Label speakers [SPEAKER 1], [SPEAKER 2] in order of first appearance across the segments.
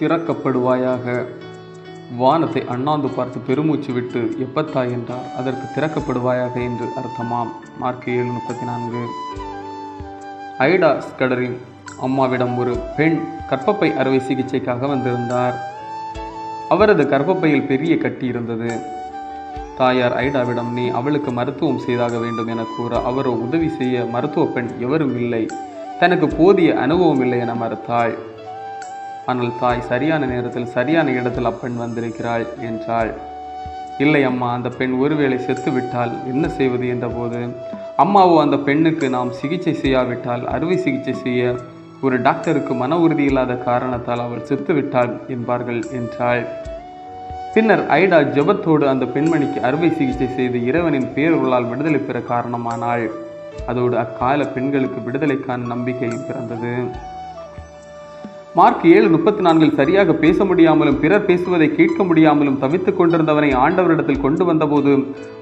[SPEAKER 1] திறக்கப்படுவாயாக. வானத்தை அண்ணாந்து பார்த்து பெருமூச்சு விட்டு எப்பத்தா என்றார்? அதற்கு திறக்கப்படுவாயாக என்று அர்த்தமாம். மார்க் ஏழு முப்பத்தி நான்கு ஐடா ஸ்கடரின் அம்மாவிடம் ஒரு பெண் கர்ப்பப்பை அறுவை சிகிச்சைக்காக வந்திருந்தார். அவரது கர்ப்பப்பையில் பெரிய கட்டி இருந்தது. தாயார் ஐடாவிடம் நீ அவளுக்கு மருத்துவம் செய்தாக வேண்டும் என கூற அவரோ உதவி செய்ய மருத்துவ பெண் எவரும் இல்லை. தனக்கு போதிய அனுபவம் இல்லை என மறுத்தாள். ஆனால் தாய் சரியான நேரத்தில் சரியான இடத்தில் அப்பெண் வந்திருக்கிறாள் என்றாள். இல்லை அம்மா அந்த பெண் ஒருவேளை செத்துவிட்டால் என்ன செய்வது என்றபோது அம்மாவோ அந்த பெண்ணுக்கு நாம் சிகிச்சை செய்யாவிட்டால் அறுவை சிகிச்சை செய்ய ஒரு டாக்டருக்கு மன உறுதி இல்லாத காரணத்தால் அவள் செத்து விட்டாள் என்பார்கள் என்றாள். பின்னர் ஐடா ஜெபத்தோடு அந்த பெண்மணிக்கு அறுவை சிகிச்சை செய்து இறைவனின் பேரொருளால் விடுதலை பெற காரணமானாள். அதோடு அக்கால பெண்களுக்கு விடுதலைக்கான நம்பிக்கையும் பிறந்தது. மார்க் ஏழு முப்பத்தி நான்கில் சரியாக பேச முடியாமலும் பிறர் பேசுவதை கேட்க முடியாமலும் தவித்துக் கொண்டிருந்தவனை ஆண்டவரிடத்தில் கொண்டு வந்தபோது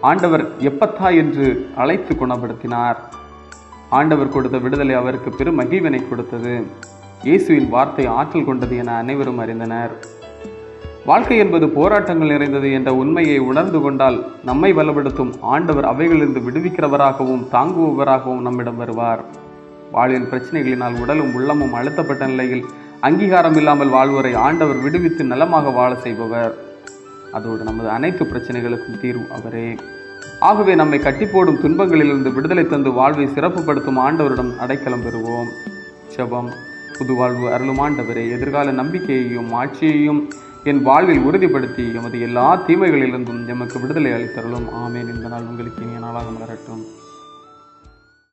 [SPEAKER 1] ஆண்டவர் எப்பத்தா என்று அழைத்து குணப்படுத்தினார். ஆண்டவர் கொடுத்த விடுதலை அவருக்கு பெரும் மகிழ்வினை கொடுத்தது. இயேசுவின் வார்த்தை ஆற்றல் கொண்டது என அனைவரும் அறிந்தனர். வாழ்க்கை என்பது போராட்டங்கள் நிறைந்தது என்ற உண்மையை உணர்ந்து கொண்டால் நம்மை பலப்படுத்தும் ஆண்டவர் அவைகளிலிருந்து விடுவிக்கிறவராகவும் தாங்குபவராகவும் நம்மிடம் வருவார். வாழ்வின் பிரச்சனைகளினால் உடலும் உள்ளமும் அழுத்தப்பட்ட நிலையில் அங்கீகாரம் இல்லாமல் வாழ்வோரை ஆண்டவர் விடுவித்து நலமாக வாழ செய்பவர். அதோடு நமது அனைத்து பிரச்சனைகளுக்கும் தீர்வு அவரே. ஆகவே நம்மை கட்டிப்போடும் துன்பங்களிலிருந்து விடுதலை தந்து வாழ்வை சிறப்புப்படுத்தும் ஆண்டவரிடம் அடைக்கலம் பெறுவோம். செபம். புது வாழ்வு அருளும் ஆண்டவரே எதிர்கால நம்பிக்கையையும் ஆட்சியையும் என் வாழ்வில் உறுதிப்படுத்தி எமது எல்லா தீமைகளிலிருந்தும் எமக்கு விடுதலை அளித்தருளும். ஆமேன். இந்த நாள் உங்களுக்கு இனிய நாளாக மலரட்டும்.